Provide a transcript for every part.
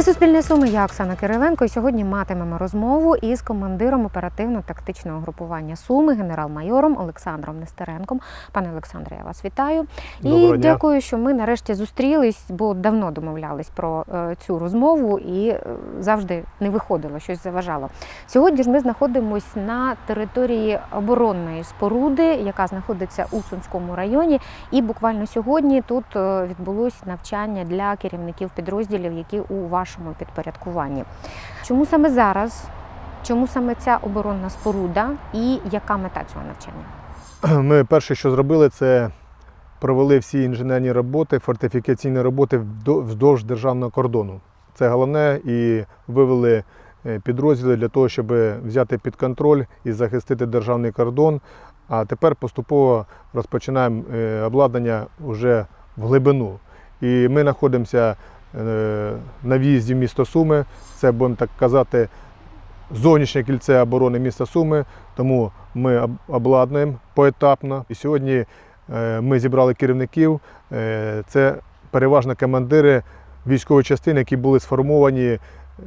Це Суспільне Суми, я Оксана Кириленко. І сьогодні матимемо розмову із командиром оперативно-тактичного групування Суми, генерал-майором Олександром Нестеренком. Пане Олександре, я вас вітаю. Доброго і дня. дякую, що ми нарешті зустрілись, бо давно домовлялись про е, цю розмову і е, завжди не виходило, щось заважало. Сьогодні ж ми знаходимось на території оборонної споруди, яка знаходиться у Сумському районі. І буквально сьогодні тут е, відбулось навчання для керівників підрозділів, які у вашому підпорядкуванні. Чому саме зараз? Чому саме ця оборонна споруда і яка мета цього навчання? Ми перше, що зробили, це провели всі інженерні роботи, фортифікаційні роботи вздовж державного кордону. Це головне і вивели е, підрозділи для того, щоб взяти під контроль і захистити державний кордон. А тепер поступово розпочинаємо е, обладнання вже в глибину. І ми знаходимося на в'їзді в місто Суми. Це, будемо так казати, зовнішнє кільце оборони міста Суми. Тому ми обладнуємо поетапно. І сьогодні е, ми зібрали керівників. Е, Це переважно командири військової частини, які були сформовані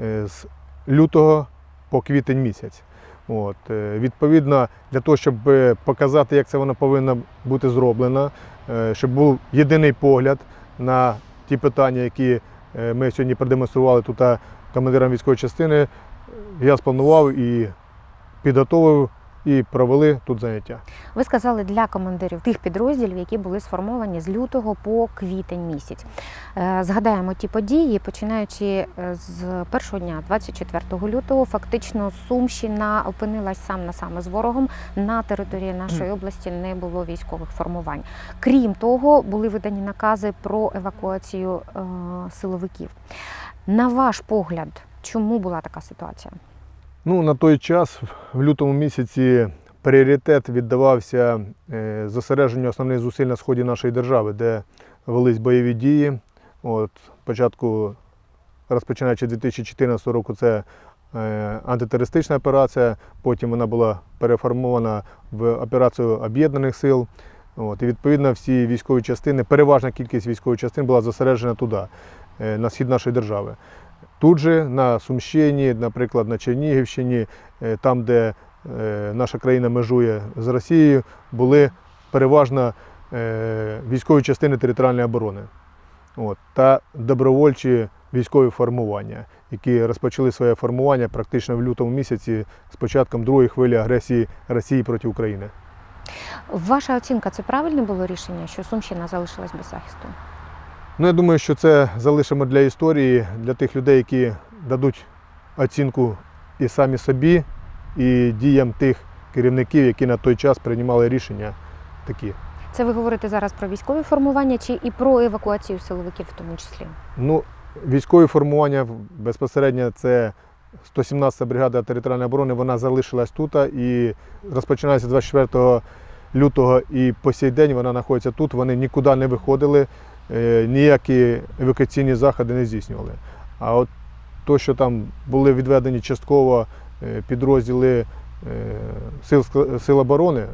е, з лютого по квітень місяць. От, е, відповідно, для того, щоб е, показати, як це воно повинно бути зроблено, е, щоб був єдиний погляд на ті питання, які е, ми сьогодні продемонстрували тут командирам військової частини, я спланував і підготовив і провели тут заняття. Ви сказали для командирів тих підрозділів, які були сформовані з лютого по квітень місяць. Е, Згадаємо ті події, починаючи е, з першого дня, 24 лютого, фактично Сумщина опинилась сам на саме з ворогом. На території нашої області не було військових формувань. Крім того, були видані накази про евакуацію е, силовиків. На ваш погляд, чому була така ситуація? Ну, на той час, в лютому місяці, пріоритет віддавався е, зосередженню основних зусиль на сході нашої держави, де велись бойові дії. От, початку, розпочинаючи 2014 року, це е, антитерористична операція, потім вона була переформована в операцію об'єднаних сил. От, і відповідно всі військові частини, переважна кількість військових частин була зосереджена туди, е, на схід нашої держави. Тут же на Сумщині, наприклад, на Чернігівщині, е, там, де е, наша країна межує з Росією, були переважно е, військові частини територіальної оборони От, та добровольчі військові формування, які розпочали своє формування практично в лютому місяці з початком другої хвилі агресії Росії проти України. Ваша оцінка це правильне було рішення, що Сумщина залишилась без захисту? Ну, я думаю, що це залишимо для історії, для тих людей, які дадуть оцінку і самі собі, і діям тих керівників, які на той час приймали рішення такі. Це ви говорите зараз про військові формування чи і про евакуацію силовиків в тому числі? Ну, військові формування безпосередньо це 117 бригада територіальної оборони, вона залишилась тут і розпочинається 24 лютого і по сей день вона знаходиться тут. Вони нікуди не виходили, ніякі евакуаційні заходи не здійснювали. А от то, що там були відведені частково е, підрозділи е, сил, сил оборони,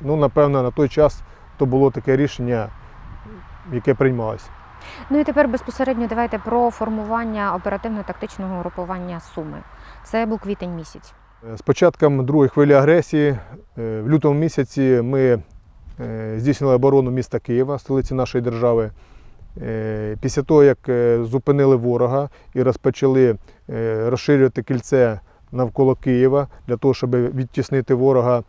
ну, напевно, на той час то було таке рішення, яке приймалося. Ну і тепер безпосередньо давайте про формування оперативно-тактичного групування Суми. Це був квітень місяць. З початком другої хвилі агресії е, в лютому місяці ми е, здійснили оборону міста Києва, столиці нашої держави. Е, Після того, як е, зупинили ворога і розпочали е, розширювати кільце навколо Києва для того, щоб відтіснити ворога, е,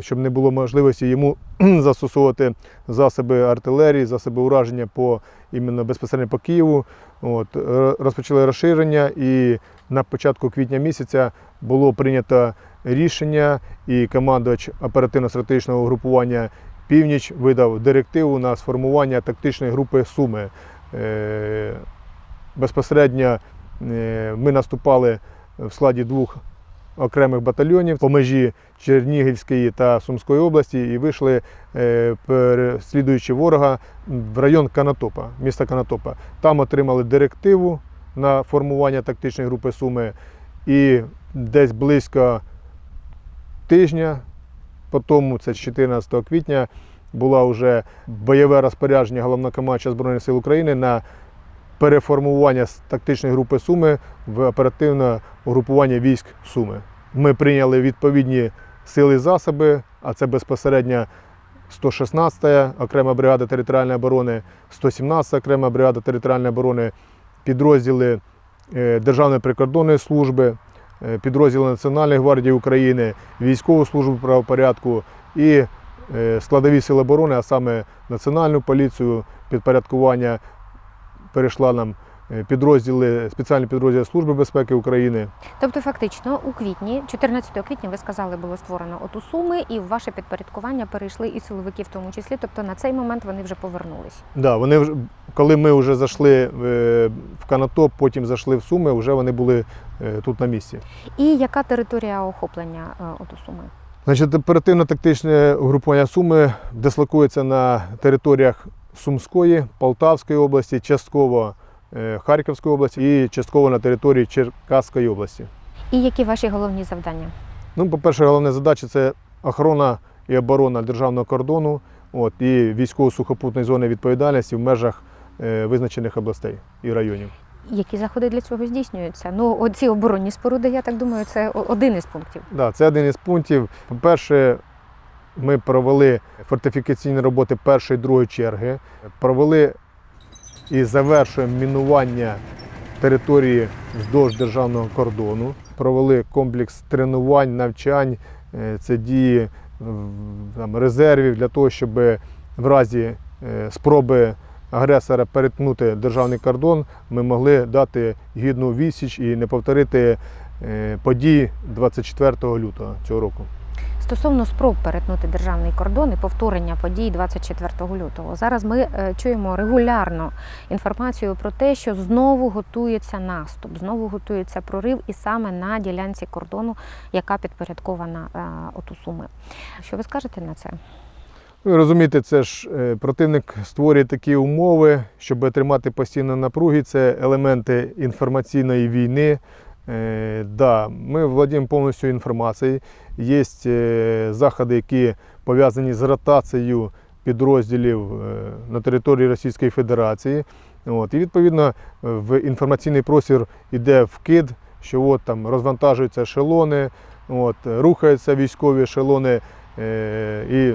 щоб не було можливості йому застосовувати засоби артилерії, засоби ураження по іменно безпосередньо по Києву. От, розпочали розширення і на початку квітня місяця було прийнято рішення, і командувач оперативно-стратегічного групування Північ видав директиву на сформування тактичної групи Суми. Е, Безпосередньо е, ми наступали в складі двох окремих батальйонів по межі Чернігівської та Сумської області і вийшли, е, переслідуючи ворога в район Канатопа, міста Канатопа. Там отримали директиву на формування тактичної групи Суми і десь близько тижня, по тому, це 14 квітня, було вже бойове розпорядження головнокомандувача Збройних сил України на переформування з тактичної групи Суми в оперативне угрупування військ Суми. Ми прийняли відповідні сили і засоби, а це безпосередньо 116 окрема бригада територіальної оборони, 117 окрема бригада територіальної оборони, підрозділи е, Державної прикордонної служби, е, підрозділи Національної гвардії України, військову службу правопорядку і е, складові сили оборони, а саме Національну поліцію, підпорядкування перейшла нам е, підрозділи, спеціальні підрозділи Служби безпеки України. Тобто, фактично, у квітні, 14 квітня, ви сказали, було створено ОТУ Суми, і в ваше підпорядкування перейшли і силовики в тому числі. Тобто на цей момент вони вже повернулись. Да, вони вже, коли ми вже зайшли е, в Канатоп, потім зайшли в Суми, вже вони були е, тут на місці. І яка територія охоплення ОТУ Суми? Значить, оперативно-тактичне угрупування Суми дислокується на територіях Сумської, Полтавської області, частково е, Харківської області і частково на території Черкаської області. І які ваші головні завдання? Ну, по-перше, головна задача це охорона і оборона державного кордону от, і військово-сухопутної зони відповідальності в межах е, визначених областей і районів. Які заходи для цього здійснюються? Ну, оці оборонні споруди, я так думаю, це один із пунктів. Да, це один із пунктів. По-перше, ми провели фортифікаційні роботи першої другої черги, провели і завершуємо мінування території вздовж державного кордону, провели комплекс тренувань, навчань, е, це дії там, резервів для того, щоб в разі е, спроби агресора перетнути державний кордон, ми могли дати гідну відсіч і не повторити е, події 24 лютого цього року. Стосовно спроб перетнути державний кордон і повторення подій 24 лютого. Зараз ми е, чуємо регулярно інформацію про те, що знову готується наступ, знову готується прорив, і саме на ділянці кордону, яка підпорядкована е, ОТУ Суми. Що ви скажете на це? Ви розумієте, це ж е, противник створює такі умови, щоб тримати постійно напруги. Це елементи інформаційної війни. Е, да, ми володіємо повністю інформацією. Є е, заходи, які пов'язані з ротацією підрозділів е, на території Російської Федерації. От, і відповідно в інформаційний простір йде вкид, що от там розвантажуються ешелони, от, рухаються військові ешелони. І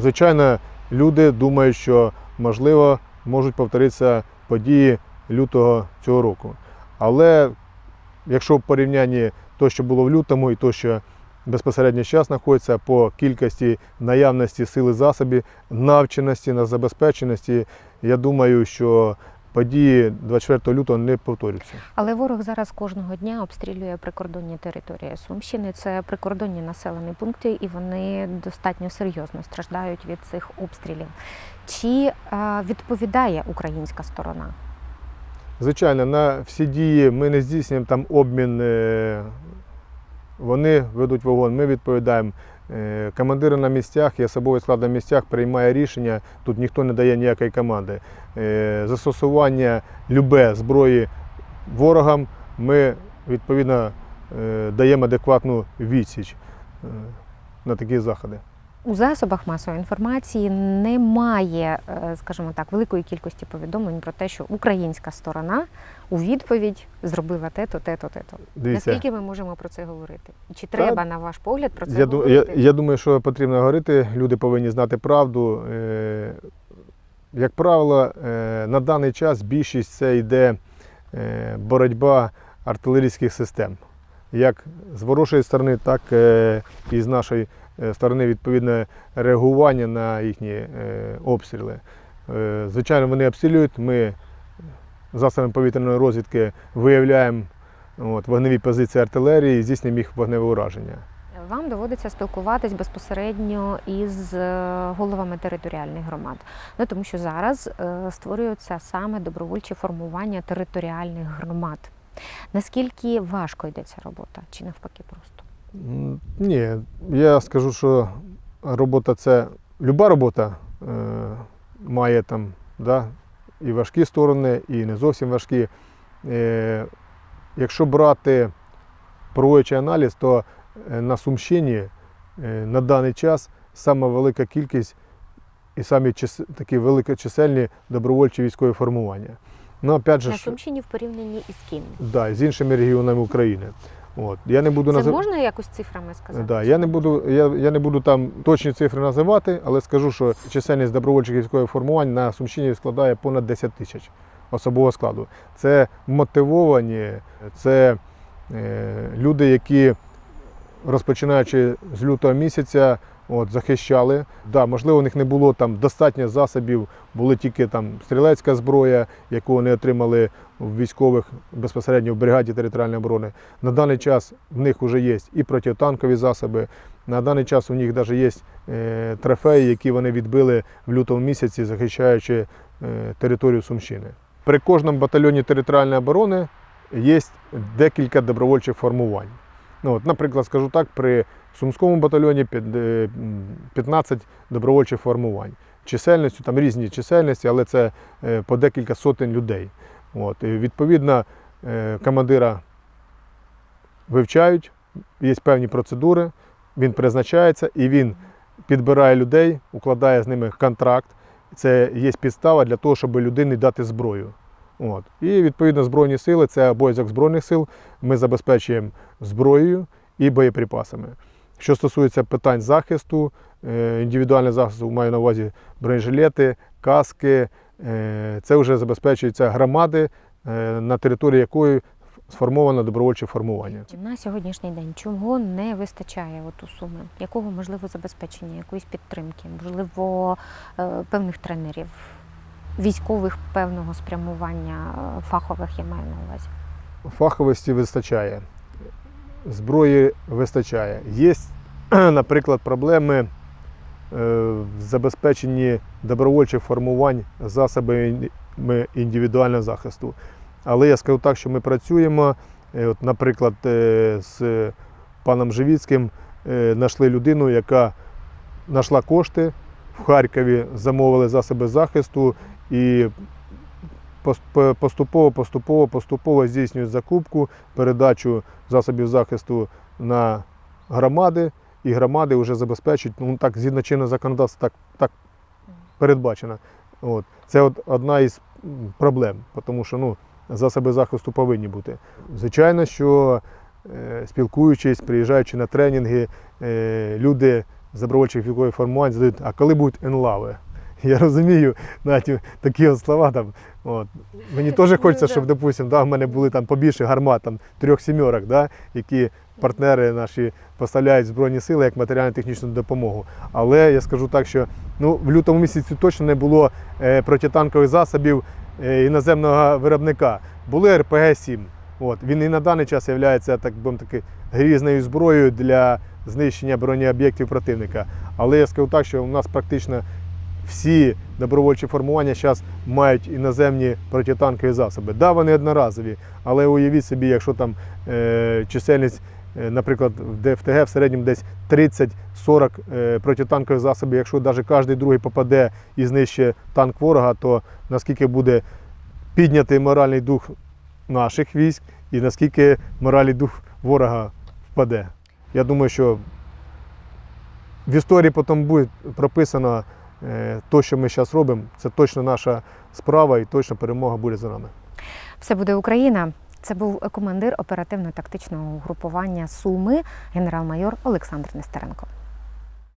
звичайно, люди думають, що можливо можуть повторитися події лютого цього року. Але якщо в порівнянні то, що було в лютому, і то, що безпосередньо зараз знаходиться по кількості наявності сили засобів, навченості, на забезпеченості, я думаю, що події 24 лютого не повторюються. Але ворог зараз кожного дня обстрілює прикордонні території Сумщини. Це прикордонні населені пункти, і вони достатньо серйозно страждають від цих обстрілів. Чи е, відповідає українська сторона? Звичайно, на всі дії ми не здійснюємо там обмін. е, Вони ведуть вогонь, ми відповідаємо. Е, Командири на місцях, і особовий склад на місцях приймає рішення, тут ніхто не дає ніякої команди. Е, Застосування любе зброї ворогам ми відповідно даємо адекватну відсіч на такі заходи. У засобах масової інформації немає, е, скажімо так, великої кількості повідомлень про те, що українська сторона у відповідь зробила те-то, те-то, те-то. Наскільки ми можемо про це говорити? І Чи треба, на ваш погляд, про це Я, ду- я, я думаю, що потрібно говорити. Люди повинні знати правду. Е, Як правило, е, на даний час більшість це йде боротьба артилерійських систем. Як з ворожої сторони, так е, і з нашої е, сторони відповідне реагування на їхні е, обстріли. Звичайно, вони обстрілюють. Ми засобами повітряної розвідки виявляємо от, вогневі позиції артилерії і здійснюємо їх вогневе ураження. Вам доводиться спілкуватись безпосередньо із головами територіальних громад. Ну тому що зараз створюються саме добровольчі формування територіальних громад. Наскільки важко йде ця робота, чи навпаки просто? Ні, я скажу, що робота це люба робота е, має там да, і важкі сторони, і не зовсім важкі. Е, якщо брати проводячий аналіз, то е, на Сумщині е, на даний час сама велика кількість і самі чис, такі великочисельні добровольчі військові формування. Ну, опять же, На Сумщині в порівнянні із ким? да, з іншими регіонами України. От. Я не буду Це назив- можна якось цифрами сказати? Да, я не буду, я, я не буду там точні цифри називати, але скажу, що чисельність добровольчих військових формувань на Сумщині складає понад 10 тисяч особового складу. Це мотивовані, це е, люди, які розпочинаючи з лютого місяця, от, захищали. Да, можливо, у них не було там достатньо засобів, були тільки там стрілецька зброя, яку вони отримали в військових безпосередньо в бригаді територіальної оборони. На даний час в них вже є і протитанкові засоби. На даний час у них навіть є е, трофеї, які вони відбили в лютому місяці, захищаючи е, територію Сумщини. При кожному батальйоні територіальної оборони є декілька добровольчих формувань. Ну, от, наприклад, скажу так, при Сумському батальйоні під- е, м, 15 добровольчих формувань. Чисельністю, там різні чисельності, але це е, по декілька сотень людей. От, і відповідно, е, командира вивчають, є певні процедури, він призначається і він підбирає людей, укладає з ними контракт. Це є підстава для того, щоб людині дати зброю. От. І відповідно Збройні сили, це обов'язок Збройних сил. Ми забезпечуємо зброєю і боєприпасами. Що стосується питань захисту, е, індивідуального захисту, маю на увазі бронежилети, каски, е, це вже забезпечується громади, е, на території якої сформовано добровольче формування. На сьогоднішній день чого не вистачає от у Суми? Якого можливо забезпечення, якоїсь підтримки, можливо, певних тренерів, військових певного спрямування, е, фахових я маю на увазі. Фаховості вистачає, зброї вистачає. Є, наприклад, проблеми е, в забезпеченні добровольчих формувань засобами індивідуального захисту. Але я скажу так, що ми працюємо. Е, От, наприклад, з паном Живіцьким знайшли людину, яка знайшла кошти в Харкові, замовили засоби захисту і поступово, поступово, поступово здійснюють закупку, передачу засобів захисту на громади, і громади вже забезпечують, ну так, згідно чинного законодавства, так, так передбачено. От. Це от одна із проблем, тому що ну, засоби захисту повинні бути. Звичайно, що е, спілкуючись, приїжджаючи на тренінги, е, люди з добровольчих військових формувань задають, а коли будуть енлави? Я розумію, навіть такі от слова там. От. Мені теж хочеться, щоб, допустим, да, в мене були там побільше гармат, там трьох сімерок, да, які партнери наші поставляють Збройні сили як матеріально-технічну допомогу. Але я скажу так, що ну, в лютому місяці точно не було е, протитанкових засобів е, іноземного виробника. Були РПГ-7. От. Він і на даний час є так, таки, грізною зброєю для знищення бронеоб'єктів противника. Але я скажу так, що у нас практично всі добровольчі формування зараз мають іноземні протитанкові засоби. Да, вони одноразові, але уявіть собі, якщо там е, чисельність, е, наприклад, в ДФТГ в середньому десь 30-40 е, протитанкових засобів, якщо навіть кожен другий попаде і знищить танк ворога, то наскільки буде піднятий моральний дух наших військ і наскільки моральний дух ворога впаде. Я думаю, що в історії потім буде прописано е, те, що ми зараз робимо. Це точно наша справа і точно перемога буде за нами. Все буде Україна. Це був командир оперативно-тактичного угрупування Суми, генерал-майор Олександр Нестеренко.